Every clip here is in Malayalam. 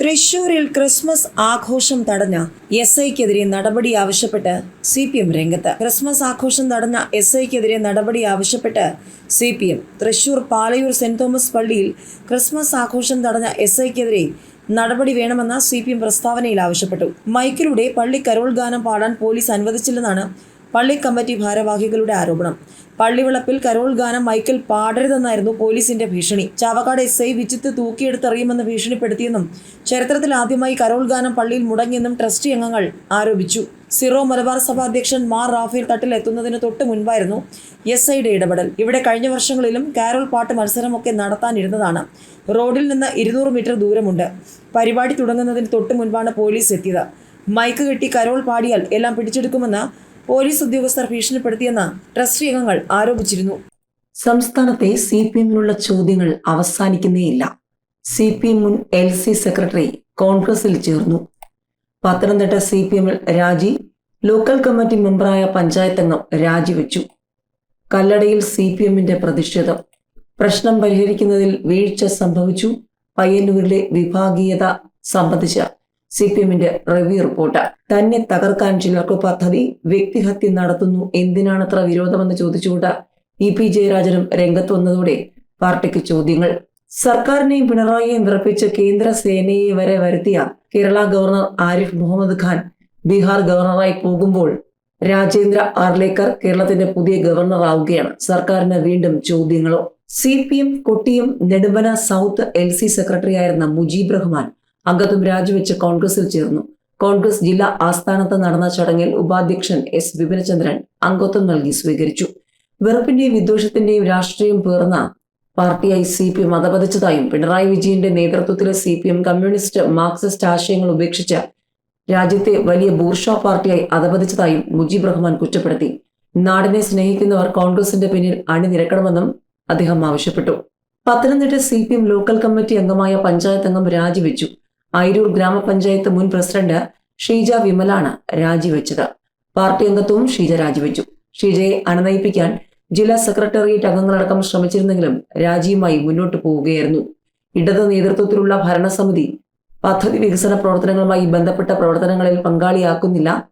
തൃശൂരിൽ ക്രിസ്മസ് ആഘോഷം തടഞ്ഞ എസ് ഐക്കെതിരെ നടപടി ആവശ്യപ്പെട്ട് സി പി എം രംഗത്ത്. ക്രിസ്മസ് ആഘോഷം തടഞ്ഞ എസ് ഐക്കെതിരെ നടപടി ആവശ്യപ്പെട്ട് C P M. Thrissur Palayur saint Thomas പള്ളിയിൽ ക്രിസ്മസ് ആഘോഷം തടഞ്ഞ എസ് ഐക്കെതിരെ നടപടി വേണമെന്ന സി പി എം പ്രസ്താവനയിൽ ആവശ്യപ്പെട്ടു. മൈക്കിലൂടെ പള്ളി കരോൾ ഗാനം പാടാൻ പോലീസ് അനുവദിച്ചില്ലെന്നാണ് പള്ളി കമ്മിറ്റി ഭാരവാഹികളുടെ ആരോപണം. പള്ളിവിളപ്പിൽ കരോൾ ഗാനം മൈക്കിൽ പാടരുതെന്നായിരുന്നു പോലീസിന്റെ ഭീഷണി. ചാവക്കാട് എസ് ഐ വിജിത്ത് തൂക്കിയെടുത്തെറിയുമെന്ന് ഭീഷണിപ്പെടുത്തിയെന്നും ചരിത്രത്തിൽ ആദ്യമായി കരോൾ ഗാനം പള്ളിയിൽ മുടങ്ങിയെന്നും ട്രസ്റ്റി അംഗങ്ങൾ ആരോപിച്ചു. സിറോ മലബാർ സഭ അധ്യക്ഷൻ മാർ റാഫേൽ തട്ടിൽ എത്തുന്നതിന് തൊട്ട് മുൻപായിരുന്നു എസ് ഐയുടെ ഇടപെടൽ. ഇവിടെ കഴിഞ്ഞ വർഷങ്ങളിലും കാരോൾ പാട്ട് മത്സരമൊക്കെ നടത്താനിരുന്നതാണ്. റോഡിൽ നിന്ന് ഇരുന്നൂറ് മീറ്റർ ദൂരമുണ്ട്. പരിപാടി തുടങ്ങുന്നതിന് തൊട്ട് മുൻപാണ് പോലീസ് എത്തിയത്. മൈക്ക് കെട്ടി കരോൾ പാടിയാൽ എല്ലാം പിടിച്ചെടുക്കുമെന്ന് പോലീസ് ഉദ്യോഗസ്ഥർ ഭീഷണിപ്പെടുത്തിയെന്ന് ട്രസ്റ്റി അംഗങ്ങൾ ആരോപിച്ചിരുന്നു. സംസ്ഥാനത്തെ സി പി എമ്മിനുള്ള ചോദ്യങ്ങൾ അവസാനിക്കുന്നേയില്ല. സി പി എം മുൻ എൽ സി സെക്രട്ടറി കോൺഗ്രസിൽ ചേർന്നു. പത്തനംതിട്ട സി പി എമ്മിൽ രാജി ലോക്കൽ കമ്മിറ്റി മെമ്പറായ പഞ്ചായത്ത് അംഗം രാജിവെച്ചു കല്ലടയിൽ സി പി എമ്മിന്റെ പ്രതിഷേധം. പ്രശ്നം പരിഹരിക്കുന്നതിൽ വീഴ്ച സംഭവിച്ചു. പയ്യന്നൂരിലെ വിഭാഗീയത സംബന്ധിച്ച സി പി എമ്മിന്റെ റിവ്യൂ റിപ്പോർട്ട് തന്നെ തകർക്കാൻ ചിലർക്ക് പദ്ധതി വ്യക്തിഹത്യ നടത്തുന്നു. എന്തിനാണത്ര വിരോധമെന്ന് ചോദിച്ചുകൊണ്ട് ഇ പി ജയരാജനും രംഗത്ത് വന്നതോടെ പാർട്ടിക്ക് ചോദ്യങ്ങൾ. സർക്കാരിനെയും പിണറായിയെയും വിറപ്പിച്ച് കേന്ദ്ര സേനയെ വരെ വരുത്തിയ കേരള ഗവർണർ ആരിഫ് മുഹമ്മദ് ഖാൻ ബീഹാർ ഗവർണറായി പോകുമ്പോൾ രാജേന്ദ്ര ആർലേക്കർ കേരളത്തിന്റെ പുതിയ ഗവർണർ ആവുകയാണ്. സർക്കാരിന് വീണ്ടും ചോദ്യങ്ങളോ? C P M Kottiyam Nedumpana south L C സെക്രട്ടറിയായിരുന്ന മുജീബ് റഹ്മാൻ അംഗത്വം രാജിവെച്ച് കോൺഗ്രസിൽ ചേർന്നു. കോൺഗ്രസ് ജില്ലാ ആസ്ഥാനത്ത് നടന്ന ചടങ്ങിൽ ഉപാധ്യക്ഷൻ എസ് വിപിനചന്ദ്രൻ അംഗത്വം നൽകി സ്വീകരിച്ചു. വെറുപ്പിന്റെയും വിദ്വേഷത്തിന്റെയും രാഷ്ട്രീയം പേർന്ന പാർട്ടിയായി സി പി എം അതപതിച്ചതായും പിണറായി വിജയന്റെ നേതൃത്വത്തിലെ C P M communist Marxist ആശയങ്ങൾ ഉപേക്ഷിച്ച് രാജ്യത്തെ വലിയ ബൂർഷ പാർട്ടിയായി അതപതിച്ചതായും മുജീബ് റഹ്മാൻ കുറ്റപ്പെടുത്തി. നാടിനെ സ്നേഹിക്കുന്നവർ കോൺഗ്രസിന്റെ പിന്നിൽ അണിനിരക്കണമെന്നും അദ്ദേഹം ആവശ്യപ്പെട്ടു. Pathanamthitta C P M local committee അംഗമായ പഞ്ചായത്ത് അംഗം രാജിവെച്ചു. അയിരൂർ ഗ്രാമപഞ്ചായത്ത് മുൻ പ്രസിഡന്റ് ഷീജ വിമലാണ് രാജിവെച്ചത്. പാർട്ടി അംഗത്വവും ഷീജ രാജിവെച്ചു. ഷീജയെ അണനയിപ്പിക്കാൻ ജില്ലാ സെക്രട്ടേറിയറ്റ് അംഗങ്ങളടക്കം ശ്രമിച്ചിരുന്നെങ്കിലും രാജിയുമായി മുന്നോട്ടു പോവുകയായിരുന്നു. ഇടത് നേതൃത്വത്തിലുള്ള ഭരണസമിതി പദ്ധതി വികസന പ്രവർത്തനങ്ങളുമായി ബന്ധപ്പെട്ട പ്രവർത്തനങ്ങളിൽ പങ്കാളിയാക്കുന്നില്ല.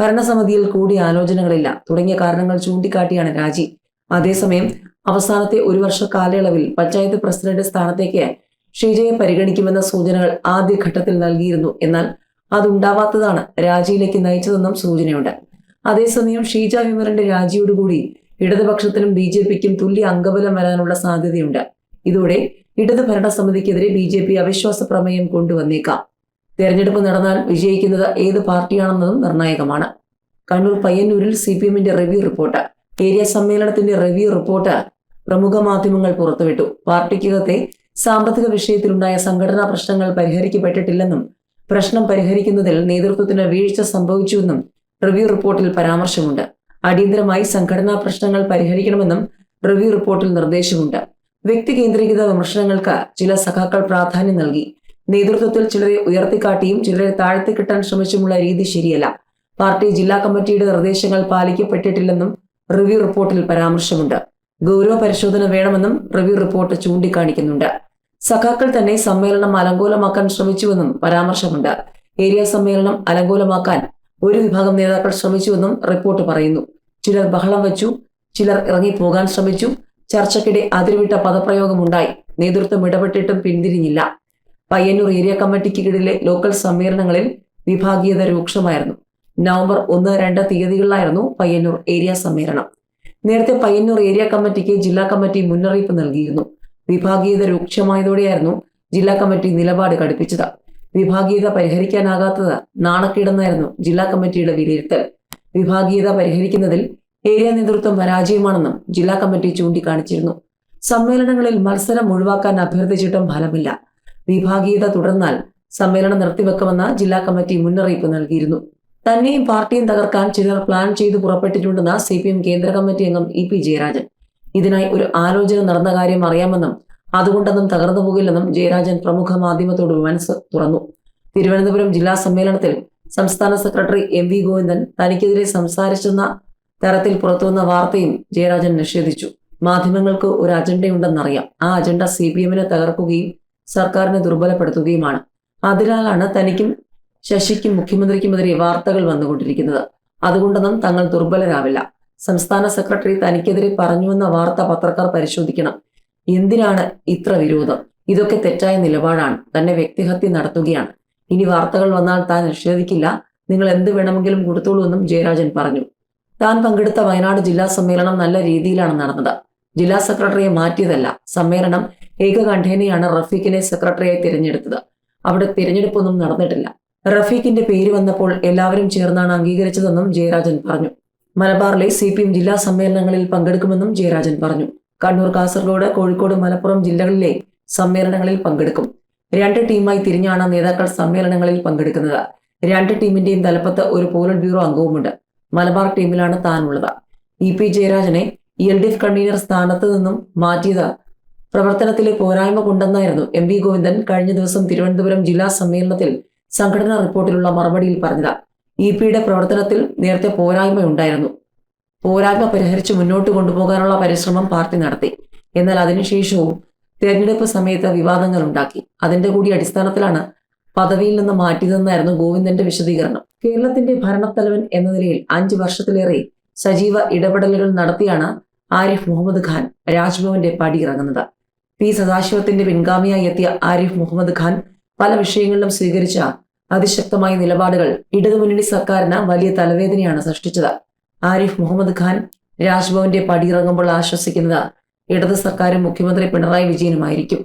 ഭരണസമിതിയിൽ കൂടി ആലോചനകളില്ല. തുടങ്ങിയ കാരണങ്ങൾ ചൂണ്ടിക്കാട്ടിയാണ് രാജി. അതേസമയം അവസാനത്തെ ഒരു വർഷ കാലയളവിൽ പഞ്ചായത്ത് പ്രസിഡന്റ് സ്ഥാനത്തേക്ക് ഷീജയെ പരിഗണിക്കുമെന്ന സൂചനകൾ ആദ്യഘട്ടത്തിൽ നൽകിയിരുന്നു. എന്നാൽ അതുണ്ടാവാത്തതാണ് രാജിയിലേക്ക് നയിച്ചതെന്നും സൂചനയുണ്ട്. അതേസമയം ഷീജ വിമറിന്റെ രാജിയോടുകൂടി ഇടതുപക്ഷത്തിനും ബി ജെ പിക്കും തുല്യ അംഗബലം വരാനുള്ള സാധ്യതയുണ്ട്. ഇതോടെ ഇടതു ഭരണസമിതിക്കെതിരെ ബി ജെ പി അവിശ്വാസ പ്രമേയം കൊണ്ടുവന്നേക്കാം. തെരഞ്ഞെടുപ്പ് നടന്നാൽ വിജയിക്കുന്നത് ഏത് പാർട്ടിയാണെന്നതും നിർണായകമാണ്. കണ്ണൂർ പയ്യന്നൂരിൽ സി പി എമ്മിന്റെ റിവ്യൂ റിപ്പോർട്ട്. ഏരിയ സമ്മേളനത്തിന്റെ റിവ്യൂ റിപ്പോർട്ട് പ്രമുഖ മാധ്യമങ്ങൾ പുറത്തുവിട്ടു. പാർട്ടിക്കകത്തെ സാമ്പത്തിക വിഷയത്തിലുണ്ടായ സംഘടനാ പ്രശ്നങ്ങൾ പരിഹരിക്കപ്പെട്ടിട്ടില്ലെന്നും പ്രശ്നം പരിഹരിക്കുന്നതിൽ നേതൃത്വത്തിന് വീഴ്ച സംഭവിച്ചുവെന്നും റിവ്യൂ റിപ്പോർട്ടിൽ പരാമർശമുണ്ട്. അടിയന്തരമായി സംഘടനാ പ്രശ്നങ്ങൾ പരിഹരിക്കണമെന്നും റിവ്യൂ റിപ്പോർട്ടിൽ നിർദ്ദേശമുണ്ട്. വ്യക്തി കേന്ദ്രീകൃത വിമർശനങ്ങൾക്ക് ചില സഖാക്കൾ പ്രാധാന്യം നൽകി. നേതൃത്വത്തിൽ ചിലരെ ഉയർത്തിക്കാട്ടിയും ചിലരെ താഴ്ത്തിക്കിട്ടാൻ ശ്രമിച്ചുമുള്ള രീതി ശരിയല്ല. പാർട്ടി ജില്ലാ കമ്മിറ്റിയുടെ നിർദ്ദേശങ്ങൾ പാലിക്കപ്പെട്ടിട്ടില്ലെന്നും റിവ്യൂ റിപ്പോർട്ടിൽ പരാമർശമുണ്ട്. ഗൗരവ പരിശോധന വേണമെന്നും റിവ്യൂ റിപ്പോർട്ട് ചൂണ്ടിക്കാണിക്കുന്നുണ്ട്. സഖാക്കൾ തന്നെ സമ്മേളനം അലങ്കോലമാക്കാൻ ശ്രമിച്ചുവെന്നും പരാമർശമുണ്ട്. ഏരിയ സമ്മേളനം അലങ്കോലമാക്കാൻ ഒരു വിഭാഗം നേതാക്കൾ ശ്രമിച്ചുവെന്നും റിപ്പോർട്ട് പറയുന്നു. ചിലർ ബഹളം വച്ചു ചിലർ ഇറങ്ങിപ്പോകാൻ ശ്രമിച്ചു ചർച്ചയ്ക്കിടെ അതിരുവിട്ട പദപ്രയോഗമുണ്ടായി നേതൃത്വം ഇടപെട്ടിട്ടും പിന്തിരിഞ്ഞില്ല. പയ്യന്നൂർ ഏരിയ കമ്മിറ്റിക്ക് കീഴിലെ ലോക്കൽ സമ്മേളനങ്ങളിൽ വിഭാഗീയത രൂക്ഷമായിരുന്നു. നവംബർ ഒന്ന് രണ്ട് തീയതികളിലായിരുന്നു പയ്യന്നൂർ ഏരിയ സമ്മേളനം. നേരത്തെ പയ്യന്നൂർ ഏരിയ കമ്മിറ്റിക്ക് ജില്ലാ കമ്മിറ്റി മുന്നറിയിപ്പ് നൽകിയിരുന്നു. വിഭാഗീയത രൂക്ഷമായതോടെയായിരുന്നു ജില്ലാ കമ്മിറ്റി നിലപാട് കടുപ്പിച്ചത്. വിഭാഗീയത പരിഹരിക്കാനാകാത്തത് നാണക്കേടെന്നായിരുന്നു ജില്ലാ കമ്മിറ്റിയുടെ വിലയിരുത്തൽ. വിഭാഗീയത പരിഹരിക്കുന്നതിൽ ഏരിയ നേതൃത്വം പരാജയമാണെന്നും ജില്ലാ കമ്മിറ്റി ചൂണ്ടിക്കാണിച്ചിരുന്നു. സമ്മേളനങ്ങളിൽ മത്സരം ഒഴിവാക്കാൻ അഭ്യർത്ഥിച്ചിട്ടും ഫലമില്ല. വിഭാഗീയത തുടർന്നാൽ സമ്മേളനം നിർത്തിവെക്കുമെന്ന് ജില്ലാ കമ്മിറ്റി മുന്നറിയിപ്പ് നൽകിയിരുന്നു. തന്നെയും പാർട്ടിയും തകർക്കാൻ ചിലർ പ്ലാൻ ചെയ്തു പുറപ്പെട്ടിട്ടുണ്ടെന്ന് സി കേന്ദ്ര കമ്മിറ്റി അംഗം ഇ പി ജയരാജൻ. ഇതിനായി ഒരു ആലോചന നടന്ന കാര്യം അറിയാമെന്നും അതുകൊണ്ടൊന്നും തകർന്നു പോകില്ലെന്നും ജയരാജൻ പ്രമുഖ മാധ്യമത്തോട് മനസ്സ് തുറന്നു. തിരുവനന്തപുരം ജില്ലാ സമ്മേളനത്തിൽ സംസ്ഥാന സെക്രട്ടറി എം വി ഗോവിന്ദൻ തനിക്കെതിരെ സംസാരിച്ചെന്ന തരത്തിൽ പുറത്തുവന്ന വാർത്തയും ജയരാജൻ നിഷേധിച്ചു. മാധ്യമങ്ങൾക്ക് ഒരു അജണ്ടയുണ്ടെന്നറിയാം. ആ അജണ്ട സി പി എമ്മിനെ തകർക്കുകയും സർക്കാരിനെ ദുർബലപ്പെടുത്തുകയുമാണ്. അതിനാലാണ് തനിക്കും ശശിക്കും മുഖ്യമന്ത്രിക്കുമെതിരെ വാർത്തകൾ വന്നുകൊണ്ടിരിക്കുന്നത്. അതുകൊണ്ടൊന്നും തങ്ങൾ ദുർബലരാവില്ല. സംസ്ഥാന സെക്രട്ടറി തനിക്കെതിരെ പറഞ്ഞുവെന്ന വാർത്ത പത്രക്കാർ പരിശോധിക്കണം. എന്തിനാണ് ഇത്ര വിരോധം? ഇതൊക്കെ തെറ്റായ നിലപാടാണ്. തന്നെ വ്യക്തിഹത്യ നടത്തുകയാണ്. ഇനി വാർത്തകൾ വന്നാൽ താൻ നിഷേധിക്കില്ല. നിങ്ങൾ എന്ത് വേണമെങ്കിലും കൊടുത്തോളൂ എന്നും ജയരാജൻ പറഞ്ഞു. താൻ പങ്കെടുത്ത വയനാട് ജില്ലാ സമ്മേളനം നല്ല രീതിയിലാണ് നടന്നത്. ജില്ലാ സെക്രട്ടറിയെ മാറ്റിയതല്ല. സമ്മേളനം ഏകകണ്ഠേനയാണ് റഫീഖിനെ സെക്രട്ടറിയായി തിരഞ്ഞെടുത്തത്. അവിടെ തിരഞ്ഞെടുപ്പൊന്നും നടന്നിട്ടില്ല. റഫീഖിന്റെ പേര് വന്നപ്പോൾ എല്ലാവരും ചേർന്നാണ് അംഗീകരിച്ചതെന്നും ജയരാജൻ പറഞ്ഞു. മലബാറിലെ സി പി എം ജില്ലാ സമ്മേളനങ്ങളിൽ പങ്കെടുക്കുമെന്നും ജയരാജൻ പറഞ്ഞു. കണ്ണൂർ കാസർഗോഡ് കോഴിക്കോട് മലപ്പുറം ജില്ലകളിലെ സമ്മേളനങ്ങളിൽ പങ്കെടുക്കും. രണ്ട് ടീമായി തിരിഞ്ഞാണ് നേതാക്കൾ സമ്മേളനങ്ങളിൽ പങ്കെടുക്കുന്നത്. രണ്ട് ടീമിന്റെയും തലപ്പത്ത് ഒരു പോളിറ്റ് ബ്യൂറോ അംഗവുമുണ്ട്. മലബാർ ടീമിലാണ് താനുള്ളത്. ഇ പി ജയരാജനെ എൽ ഡി എഫ് കൺവീനർ സ്ഥാനത്ത് നിന്നും മാറ്റിയത് പ്രവർത്തനത്തിലെ പോരായ്മ കൊണ്ടെന്നായിരുന്നു എം വി ഗോവിന്ദൻ കഴിഞ്ഞ ദിവസം തിരുവനന്തപുരം ജില്ലാ സമ്മേളനത്തിൽ സംഘടനാ റിപ്പോർട്ടിലുള്ള മറുപടിയിൽ പറഞ്ഞത്. ഇ പിയുടെ പ്രവർത്തനത്തിൽ നേരത്തെ പോരായ്മയുണ്ടായിരുന്നു പോരായ്മ പരിഹരിച്ച് മുന്നോട്ട് കൊണ്ടുപോകാനുള്ള പരിശ്രമം പാർട്ടി നടത്തി. എന്നാൽ അതിനുശേഷവും തെരഞ്ഞെടുപ്പ് സമയത്ത് വിവാദങ്ങൾ ഉണ്ടാക്കി. അതിന്റെ കൂടി അടിസ്ഥാനത്തിലാണ് പദവിയിൽ നിന്ന് മാറ്റിയതെന്നായിരുന്നു ഗോവിന്ദന്റെ വിശദീകരണം. കേരളത്തിന്റെ ഭരണത്തലവൻ എന്ന നിലയിൽ അഞ്ചു വർഷത്തിലേറെ സജീവ ഇടപെടലുകൾ നടത്തിയാണ് ആരിഫ് മുഹമ്മദ് ഖാൻ രാജ്ഭവന്റെ പടിയിറങ്ങുന്നത്. പി സദാശിവത്തിന്റെ പിൻഗാമിയായി എത്തിയ ആരിഫ് മുഹമ്മദ് ഖാൻ പല വിഷയങ്ങളിലും സ്വീകരിച്ച അതിശക്തമായ നിലപാടുകൾ ഇടതുമുന്നണി സർക്കാരിന് വലിയ തലവേദനയാണ് സൃഷ്ടിച്ചത്. ആരിഫ് മുഹമ്മദ് ഖാൻ രാജ്ഭവന്റെ പടിയിറങ്ങുമ്പോൾ ആശ്വസിക്കുന്നത് ഇടത് സർക്കാരും മുഖ്യമന്ത്രി പിണറായി വിജയനുമായിരിക്കും.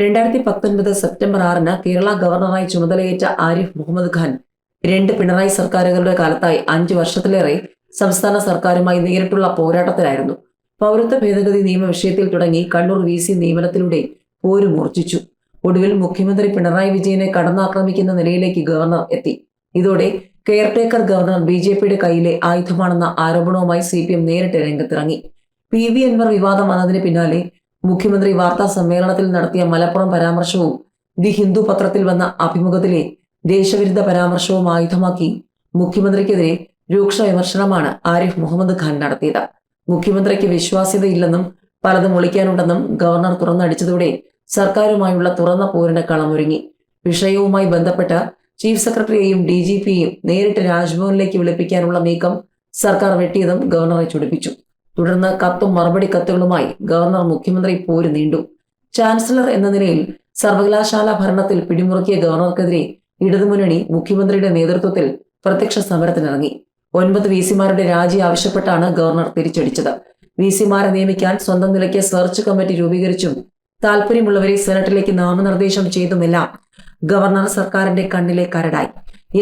രണ്ടായിരത്തി പത്തൊൻപത് സെപ്റ്റംബർ ആറിന് കേരള ഗവർണറായി ചുമതലയേറ്റ ആരിഫ് മുഹമ്മദ് ഖാൻ രണ്ട് പിണറായി സർക്കാരുകളുടെ കാലത്തായി അഞ്ചു വർഷത്തിലേറെ സംസ്ഥാന സർക്കാരുമായി നേരിട്ടുള്ള പോരാട്ടത്തിലായിരുന്നു. പൗരത്വ ഭേദഗതി നിയമ വിഷയത്തിൽ തുടങ്ങി കണ്ണൂർ വി സി നിയമനത്തിലൂടെ പോര് മൂർച്ഛിച്ചു. ഒടുവിൽ മുഖ്യമന്ത്രി പിണറായി വിജയനെ കടന്നാക്രമിക്കുന്ന നിലയിലേക്ക് ഗവർണർ എത്തി. ഇതോടെ കെയർടേക്കർ ഗവർണർ ബി ജെ പിയുടെ കയ്യിലെ ആയുധമാണെന്ന ആരോപണവുമായി സി പി എം നേരിട്ട് രംഗത്തിറങ്ങി. പി വി അൻവർ വിവാദം വന്നതിന് പിന്നാലെ മുഖ്യമന്ത്രി വാർത്താ സമ്മേളനത്തിൽ നടത്തിയ മലപ്പുറം പരാമർശവും ദി ഹിന്ദു പത്രത്തിൽ വന്ന അഭിമുഖത്തിലെ ദേശവിരുദ്ധ പരാമർശവും ആയുധമാക്കി മുഖ്യമന്ത്രിക്കെതിരെ രൂക്ഷ വിമർശനമാണ് ആരിഫ് മുഹമ്മദ് ഖാൻ നടത്തിയത്. മുഖ്യമന്ത്രിക്ക് വിശ്വാസ്യതയില്ലെന്നും പലതും ഒളിക്കാനുണ്ടെന്നും ഗവർണർ തുറന്നടിച്ചതോടെ സർക്കാരുമായുള്ള തുറന്ന പോരിന് കളമൊരുങ്ങി വിഷയവുമായി ബന്ധപ്പെട്ട ചീഫ് സെക്രട്ടറിയെയും ഡി ജി പിയെയും നേരിട്ട് രാജ്ഭവനിലേക്ക് വിളിപ്പിക്കാനുള്ള നീക്കം സർക്കാർ വെട്ടിയതും ഗവർണറെ ചൊടിപ്പിച്ചു. തുടർന്ന് കത്തും മറുപടി കത്തുകളുമായി ഗവർണർ മുഖ്യമന്ത്രി പോര് നീണ്ടു. ചാൻസലർ എന്ന നിലയിൽ സർവകലാശാല ഭരണത്തിൽ പിടിമുറുക്കിയ ഗവർണർക്കെതിരെ ഇടതുമുന്നണി മുഖ്യമന്ത്രിയുടെ നേതൃത്വത്തിൽ പ്രത്യക്ഷ സമരത്തിനിറങ്ങി. ഒൻപത് വി സിമാരുടെ രാജി ആവശ്യപ്പെട്ടാണ് ഗവർണർ തിരിച്ചടിച്ചത്. വി സിമാരെ നിയമിക്കാൻ സ്വന്തം നിലയ്ക്ക് സെർച്ച് കമ്മിറ്റി രൂപീകരിച്ചും താല്പര്യമുള്ളവരെ സെനറ്റിലേക്ക് നാമനിർദ്ദേശം ചെയ്തുമെല്ലാം ഗവർണർ സർക്കാരിന്റെ കണ്ണിലെ കരടായി.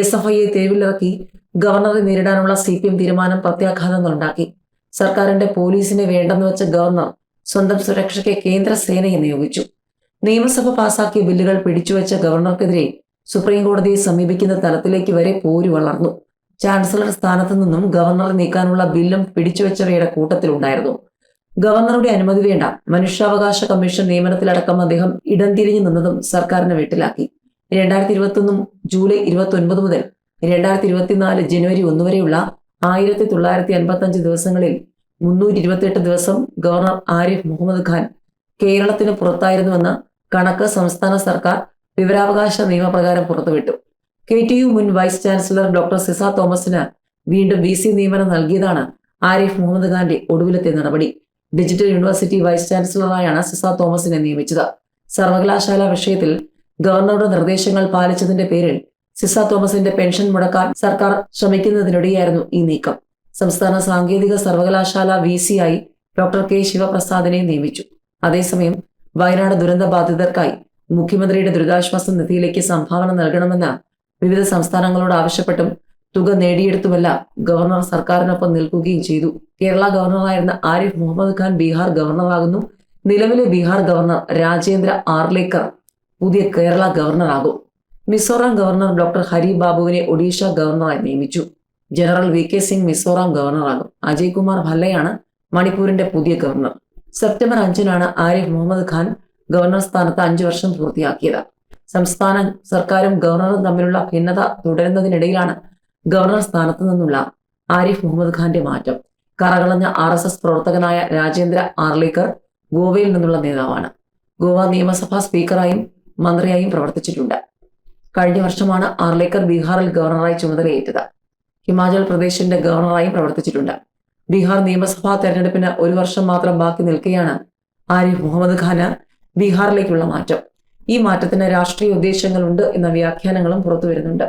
എസ് എഫ് ഐയെ തെരുവിലിറക്കി ഗവർണറെ നേരിടാനുള്ള സി പി എം തീരുമാനം പ്രത്യാഘാതങ്ങൾ ഉണ്ടാക്കി സർക്കാരിന്റെ പോലീസിനെ വേണ്ടെന്ന് വെച്ച ഗവർണർ സ്വന്തം സുരക്ഷയ്ക്ക് കേന്ദ്ര സേനയെ നിയോഗിച്ചു. നിയമസഭ പാസാക്കിയ ബില്ലുകൾ പിടിച്ചുവെച്ച ഗവർണർക്കെതിരെ സുപ്രീം കോടതിയെ സമീപിക്കുന്ന തലത്തിലേക്ക് വരെ പോര് വളർന്നു. ചാൻസലർ സ്ഥാനത്തു നിന്നും ഗവർണറെ നീക്കാനുള്ള ബില്ലും പിടിച്ചുവെച്ചവയുടെ കൂട്ടത്തിലുണ്ടായിരുന്നു. ഗവർണറുടെ അനുമതി വേണ്ട. മനുഷ്യാവകാശ കമ്മീഷൻ നിയമനത്തിലടക്കം അദ്ദേഹം ഇടം തിരിഞ്ഞു നിന്നതും സർക്കാരിനെ വെട്ടിലാക്കി. രണ്ടായിരത്തി ഇരുപത്തൊന്നും ജൂലൈ ഇരുപത്തി ഒൻപത് മുതൽ രണ്ടായിരത്തി ഇരുപത്തിനാല് ജനുവരി ഒന്ന് വരെയുള്ള ആയിരത്തി തൊള്ളായിരത്തി അൻപത്തി അഞ്ച് ദിവസങ്ങളിൽ മുന്നൂറ്റി ഇരുപത്തിയെട്ട് ദിവസം ഗവർണർ ആരിഫ് മുഹമ്മദ് ഖാൻ കേരളത്തിന് പുറത്തായിരുന്നുവെന്ന് കണക്ക് സംസ്ഥാന സർക്കാർ വിവരാവകാശ നിയമപ്രകാരം പുറത്തുവിട്ടു. കെ ടി യു മുൻ വൈസ് ചാൻസലർ ഡോക്ടർ സിസ തോമസിന് വീണ്ടും വി സി നിയമനം നൽകിയതാണ് ആരിഫ് മുഹമ്മദ് ഖാന്റെ ഒടുവിലത്തെ നടപടി. ഡിജിറ്റൽ യൂണിവേഴ്സിറ്റി വൈസ് ചാൻസലറായാണ് സിസ തോമസിനെ നിയമിച്ചത്. സർവകലാശാല വിഷയത്തിൽ ഗവർണറുടെ നിർദ്ദേശങ്ങൾ പാലിച്ചതിന്റെ പേരിൽ സിസ തോമസിന്റെ പെൻഷൻ മുടക്കാൻ സർക്കാർ ശ്രമിക്കുന്നതിനിടെയായിരുന്നു ഈ നീക്കം. സംസ്ഥാന സാങ്കേതിക സർവകലാശാല വി ആയി ഡോക്ടർ കെ ശിവപ്രസാദിനെ നിയമിച്ചു. അതേസമയം വയനാട് ദുരന്ത ബാധിതർക്കായി മുഖ്യമന്ത്രിയുടെ ദുരിതാശ്വാസ നിധിയിലേക്ക് സംഭാവന നൽകണമെന്ന് വിവിധ സംസ്ഥാനങ്ങളോട് ആവശ്യപ്പെട്ടും തുക നേടിയെടുത്തുമല്ല ഗവർണർ സർക്കാരിനൊപ്പം നിൽക്കുകയും ചെയ്തു. കേരള ഗവർണറായിരുന്ന ആരിഫ് മുഹമ്മദ് ഖാൻ ബീഹാർ ഗവർണറാകുന്നു. നിലവിലെ ബീഹാർ ഗവർണർ രാജേന്ദ്ര ആർലേക്കർ പുതിയ കേരള ഗവർണറാകും. മിസോറാം ഗവർണർ ഡോക്ടർ ഹരി ബാബുവിനെ ഒഡീഷ ഗവർണറായി നിയമിച്ചു. General V K Singh Mizoram ഗവർണറാകും. Ajay Kumar ഭല്ലയാണ് മണിപ്പൂരിന്റെ പുതിയ ഗവർണർ. സെപ്റ്റംബർ അഞ്ചിനാണ് ആരിഫ് മുഹമ്മദ് ഖാൻ ഗവർണർ സ്ഥാനത്ത് അഞ്ചു വർഷം പൂർത്തിയാക്കിയത്. സംസ്ഥാന സർക്കാരും ഗവർണറും തമ്മിലുള്ള ഭിന്നത തുടരുന്നതിനിടയിലാണ് ഗവർണർ സ്ഥാനത്ത് നിന്നുള്ള ആരിഫ് മുഹമ്മദ് ഖാന്റെ മാറ്റം. കറകളഞ്ഞ ആർ എസ് എസ് പ്രവർത്തകനായ രാജേന്ദ്ര ആർലിക്കർ ഗോവയിൽ നിന്നുള്ള നേതാവാണ്. ഗോവ നിയമസഭാ സ്പീക്കറായും മന്ത്രിയായും പ്രവർത്തിച്ചിട്ടുണ്ട്. കഴിഞ്ഞ വർഷമാണ് ആർലേക്കർ ബീഹാറിൽ ഗവർണറായി ചുമതലയേറ്റത്. ഹിമാചൽ പ്രദേശിന്റെ ഗവർണറായും പ്രവർത്തിച്ചിട്ടുണ്ട്. ബീഹാർ നിയമസഭാ തെരഞ്ഞെടുപ്പിന് ഒരു വർഷം മാത്രം ബാക്കി നിൽക്കെയാണ് ആരിഫ് മുഹമ്മദ് ഖാന് ബീഹാറിലേക്കുള്ള മാറ്റം. ഈ മാറ്റത്തിന് രാഷ്ട്രീയ ഉദ്ദേശങ്ങളുണ്ട് എന്ന വ്യാഖ്യാനങ്ങളും പുറത്തു വരുന്നുണ്ട്